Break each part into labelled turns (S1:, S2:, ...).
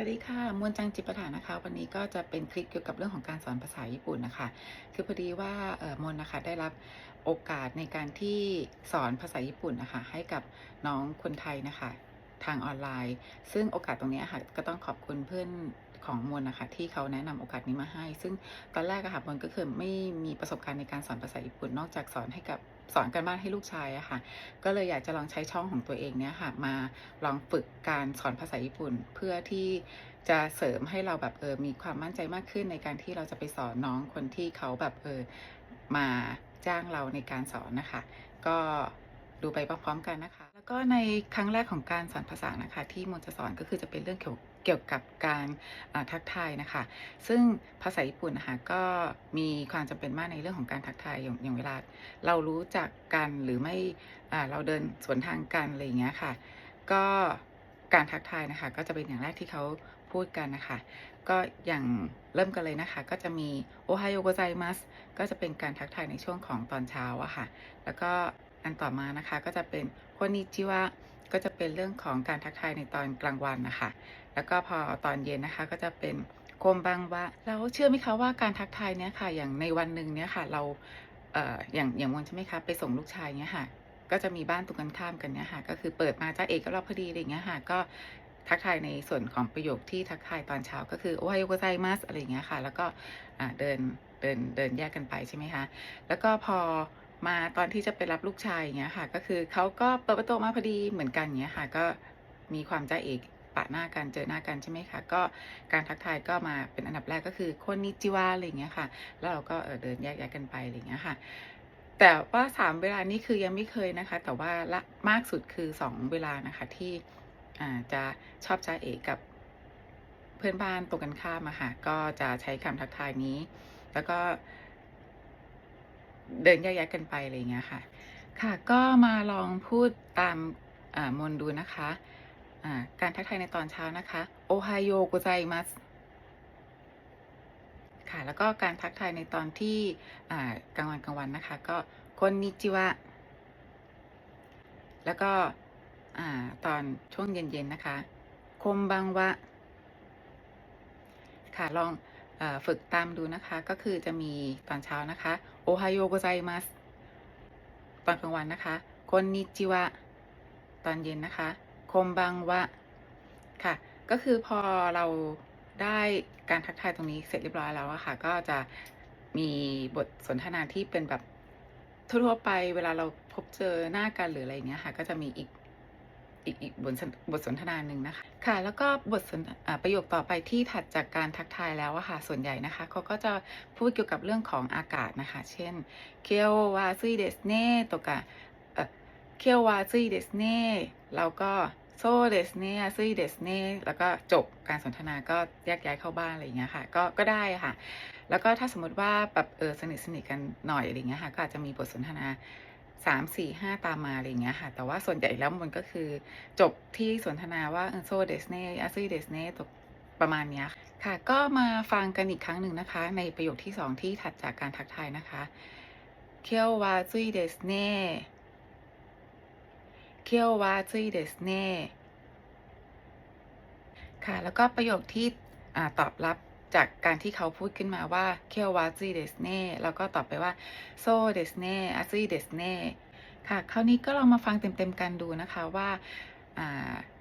S1: วัสดีค่ะมวลจังจิปถานะคะ วันนี้ก็จะเป็นคลิปเกี่ยวกับเรื่องของการสอนภาษาญี่ปุ่นนะคะ คือพอดีว่าเอ่อมนนะคะได้รับโอกาสในการที่สอนภาษาญี่ปุ่นนะคะให้กับน้องคนไทยนะคะทางออนไลน์ ซึ่งโอกาสตรงนี้ค่ะก็ต้องขอบคุณเพื่อนของมนนะคะที่เขาแนะนำโอกาสนี้มาให้ ซึ่งตอนแรกอะค่ะมนก็คือไม่มีประสบการณ์ในการสอนภาษาญี่ปุ่น นอกจากสอนให้กับ สอนกันบ้านให้ลูกชายอะค่ะ ก็เลยอยากจะลองใช้ช่องของตัวเองเนี่ยค่ะ มาลองฝึกการสอนภาษาญี่ปุ่น เพื่อที่จะเสริมให้เราแบบเออมีความมั่นใจมากขึ้นในการที่เราจะไปสอนน้องคนที่เขาแบบเออมาจ้างเราในการสอนนะคะ ก็ดูไปพร้อมๆกันนะคะ แล้วก็ในครั้งแรกของการสอนภาษานะคะ ที่มนจะสอนก็คือจะเป็นเรื่องเกี่ยว เกี่ยวกับการทักทายนะคะ ซึ่งภาษาญี่ปุ่นนะคะก็มีความจำเป็นมากในเรื่องของการทักทายอย่างอย่างเวลา เรารู้จักกันหรือไม่อ่เราเดินสวนทางกันอะไรอย่างเงี้ยค่ะ ก็การทักทายนะคะก็จะเป็นอย่างแรกที่เขาพูดกันนะคะ ก็อย่างเริ่มกันเลยนะคะ ก็จะมีโอไฮโอโกไซมัสก็จะเป็นการทักทายในช่วงของตอนเช้าอะค่ะ แล้วก็อันต่อมานะคะก็จะเป็นโคนิจิวะ ก็จะเป็นเรื่องของการทักทายในตอนกลางวันนะคะ แล้วก็พอตอนเย็นนะคะก็จะเป็นโคมบังวะแล้วเชื่อไหมคะว่าการทักทายเนี้ยค่ะ อย่างในวันหนึ่งเนี้ยค่ะ เราเอ่ออย่างอย่างมนใช่ไหมคะไปส่งลูกชายเนี้ยค่ะ ก็จะมีบ้านตรงกันข้ามกันเนี้ยค่ะ ก็คือเปิดมาจ้าเอกก็รอบพอดีอะไรเงี้ยค่ะ ก็ทักทายในส่วนของประโยคที่ทักทายตอนเช้าก็คือโอไฮโอโกไซมัสอะไรเงี้ยค่ะ แล้วก็อ่าเดินเดินเดินแยกกันไปใช่ไหมคะ แล้วก็พอ มาตอนที่จะไปรับลูกชายอย่างเงี้ยค่ะ ก็คือเขาก็เปิดประตูมาพอดีเหมือนกันอย่างเงี้ยค่ะ ก็มีความจ้าเอกปะหน้ากันเจอหน้ากันใช่ไหมคะ ก็การทักทายก็มาเป็นอันดับแรกก็คือคนนิจิวะอะไรอย่างเงี้ยค่ะ แล้วเราก็เออเดินแยกย้ายกันไปอะไรอย่างเงี้ยค่ะ แต่ว่าสามเวลานี้คือยังไม่เคยนะคะ แต่ว่าละมากสุดคือสองเวลานะคะที่อ่าจะชอบจ้าเอกกับเพื่อนบ้านตรงกันข้ามอะค่ะ ก็จะใช้คำทักทายนี้ แล้วก็ เดินแยกย้ายกันไปอะไรเงี้ยค่ะ ค่ะก็มาลองพูดตามอ่ามนดูนะคะอ่าการทักทายในตอนเช้านะคะ โอไฮโอโกไซมัสค่ะแล้วก็การทักทายในตอนที่กลางวันกลางวันนะคะ ก็คนนิจิวะแล้วก็อตอนช่วงเย็นๆนะคะคมบังวะค่ะลองอฝึกตามดูนะคะ ก็คือจะมีตอนเช้านะคะ โอไฮโอโกไซมัสตอนกลางวันนะคะคนนิจิวะตอนเย็นนะคะคมบังวะค่ะ ก็คือพอเราได้การทักทายตรงนี้เสร็จเรียบร้อยแล้วอะค่ะ ก็จะมีบทสนทนาที่เป็นแบบทั่วๆไปเวลาเราพบเจอหน้ากันหรืออะไรอย่างเงี้ยค่ะ ก็จะมีอีก อีกอีกบทสนบทสนทนาหนึ่งนะคะ ค่ะ แล้วก็บทสนอ่าประโยคต่อไปที่ถัดจากการทักทายแล้วอะค่ะ ส่วนใหญ่นะคะเขาก็จะพูดเกี่ยวกับเรื่องของอากาศนะคะ เช่นเคียววาซุยเดสเน่ตกะเคียววาซุยเดสเน่แล้วก็โซเดสเน่ซุยเดสเน่แล้วก็จบการสนทนาก็แยกย้ายเข้าบ้านอะไรอย่างเงี้ยค่ะ ก็ก็ได้ค่ะ แล้วก็ถ้าสมมติว่าแบบเออสนิทสนิทกันหน่อยอะไรอย่างเงี้ยค่ะ ก็อาจจะมีบทสนทนา สามสี่ห้าตามมาอะไรเงี้ยค่ะ แต่ว่าส่วนใหญ่แล้วมันก็คือจบที่สนทนาว่าโซเดสเน่อาซุยเดสเน่ตกประมาณเนี้ยค่ะ ก็มาฟังกันอีกครั้งหนึ่งนะคะ ในประโยคที่สองที่ถัดจากการทักทายนะคะเคียววาซุยเดสเน่เคียววาซุยเดสเน่ค่ะ แล้วก็ประโยคที่ตอบรับ จากการที่เขาพูดขึ้นมาว่าเคียววาซุยเดสเน่แล้วก็ตอบไปว่าโซเดสเน่อาซุยเดสเน่ค่ะคราวนี้ก็ลองมาฟังเต็มๆกันดูนะคะว่า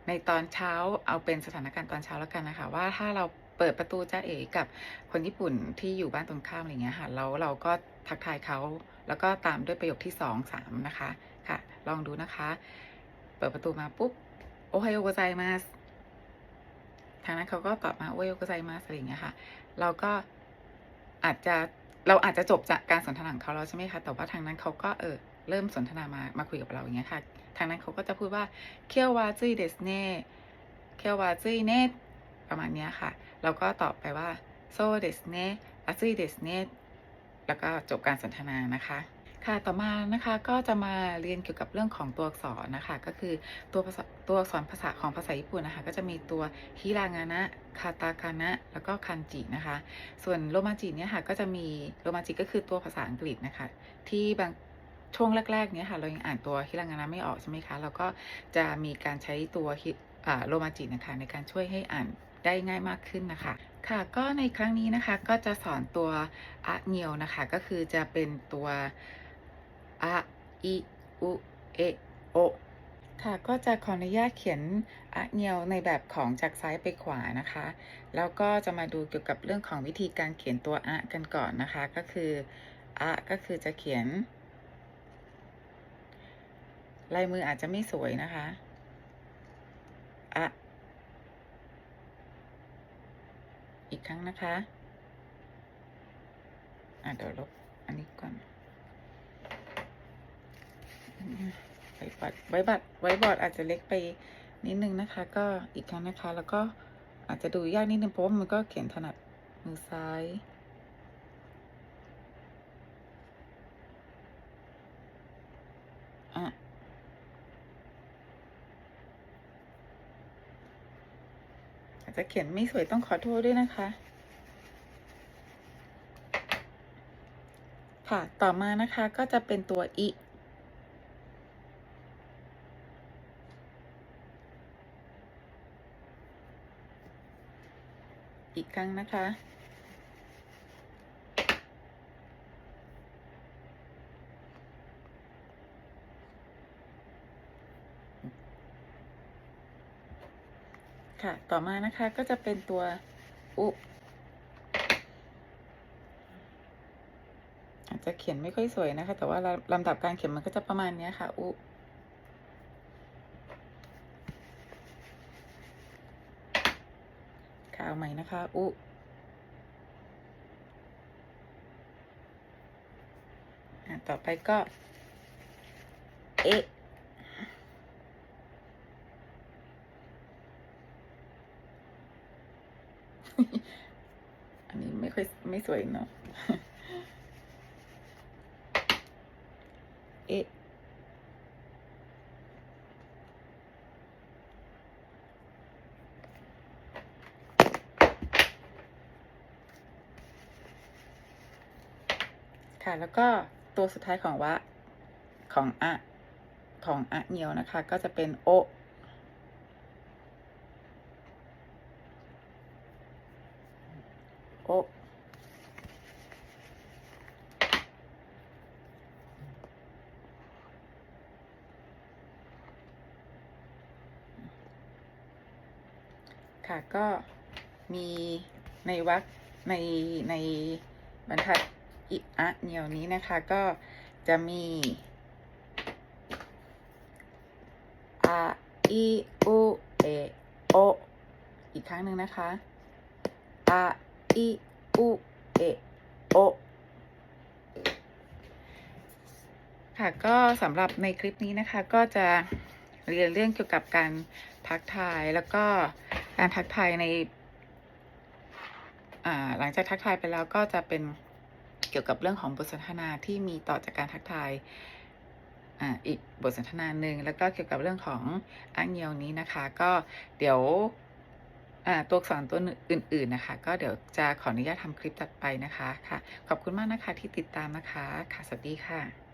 S1: ในตอนเช้าเอาเป็นสถานการณ์ตอนเช้าแล้วกันนะคะ ว่าถ้าเราเปิดประตูจ้าเอ๋กับคนญี่ปุ่นที่อยู่บ้านตรงข้ามอะไรเงี้ยค่ะแล้วเราก็ทักทายเขาแล้วก็ตามด้วยประโยคที่สองสามนะคะค่ะ ลองดูนะคะ เปิดประตูมาปุ๊บโอไฮโอโกไซมัส ทางนั้นเขาก็ตอบมาโอไฮโอโกไซมัสอะไรอย่างเงี้ยค่ะ เราก็อาจจะเราอาจจะจบจากการสนทนาของเขาแล้วใช่ไหมคะแต่ว่าทางนั้นเขาก็เออเริ่มสนทนามามาคุยกับเราอย่างเงี้ยค่ะ ทางนั้นเขาก็จะพูดว่าเคียววาจุยเดสเน่เคียววาจุยเน่ประมาณเนี้ยค่ะ เราก็ตอบไปว่าโซเดสเน่อาจุยเดสเน่แล้วก็จบการสนทนานะคะ ค่ะต่อมานะคะก็จะมาเรียนเกี่ยวกับเรื่องของตัวอักษรนะคะ ก็คือตัวภาษาตัวอักษรภาษาของภาษาญี่ปุ่นนะคะ ก็จะมีตัวฮิรางานะคาตาคานะแล้วก็คันจินะคะ ส่วนโรมาจิเนี่ยค่ะก็จะมีโรมาจิก็คือตัวภาษาอังกฤษนะคะ ที่บางช่วงแรกๆเนี้ยค่ะ เรายังอ่านตัวฮิรางานะไม่ออกใช่ไหมคะ เราก็จะมีการใช้ตัวโรมาจินะคะ ในการช่วยให้อ่านได้ง่ายมากขึ้นนะคะ ค่ะ ก็ในครั้งนี้นะคะก็จะสอนตัวอะเงียวนะคะ ก็คือจะเป็นตัว อะอิอุเอโอค่ะก็จะขออนุญาตเขียนอะเงียวในแบบของจากซ้ายไปขวานะคะ แล้วก็จะมาดูเกี่ยวกับเรื่องของวิธีการเขียนตัวอะกันก่อนนะคะ ก็คืออะก็คือจะเขียน ลายมืออาจจะไม่สวยนะคะอะอีกครั้งนะคะ อะเดี๋ยวลบอันนี้ก่อน ไว้บัตรไว้บัตรไว้บอร์ดอาจจะเล็กไปนิดนึงนะคะ ก็อีกครั้งนะคะ แล้วก็อาจจะดูยากนิดนึงเพราะว่ามันก็เขียนถนัดมือซ้ายอะอาจจะเขียนไม่สวยต้องขอโทษด้วยนะคะ ค่ะ ต่อมานะคะก็จะเป็นตัวอิ อีกครั้งนะคะ ค่ะ ต่อมานะคะก็จะเป็นตัว อุอาจจะเขียนไม่ค่อยสวยนะคะ แต่ว่าลำดับการเขียนมันก็จะประมาณนี้ค่ะ อุ ข่าใหม่นะคะ อุอต่อไปก็ เอะอันนี้ไม่ค่อยไม่สวยเนาะ เอะ ค่ะ แล้วก็ตัวสุดท้ายของวะ ของอะ ของอะเงียวนะคะ ก็จะเป็นโอโอค่ะก็มีในวรรคในในบรรทัด อิอะเนียวนี้นะคะก็จะมีอะอีอุเอโออีกครั้งหนึ่งนะคะอะอีอุเอโอค่ะก็สำหรับในคลิปนี้นะคะก็จะเรียนเรื่องเกี่ยวกับการทักทายแล้วก็การทักทายในอ่าหลังจากทักทายไปแล้วก็จะเป็น เกี่ยวกับเรื่องของบทสนทนาที่มีต่อจากการทักทายอีกบทสนทนาหนึ่งแล้วก็เกี่ยวกับเรื่องของอ้างเงียวนี้นะคะ ก็เดี๋ยวตัวอักษรตัวอื่น ๆนะคะ ก็เดี๋ยวจะขออนุญาตทำคลิปตัดไปนะคะค่ะ ขอบคุณมากนะคะที่ติดตามนะคะค่ะสวัสดีค่ะ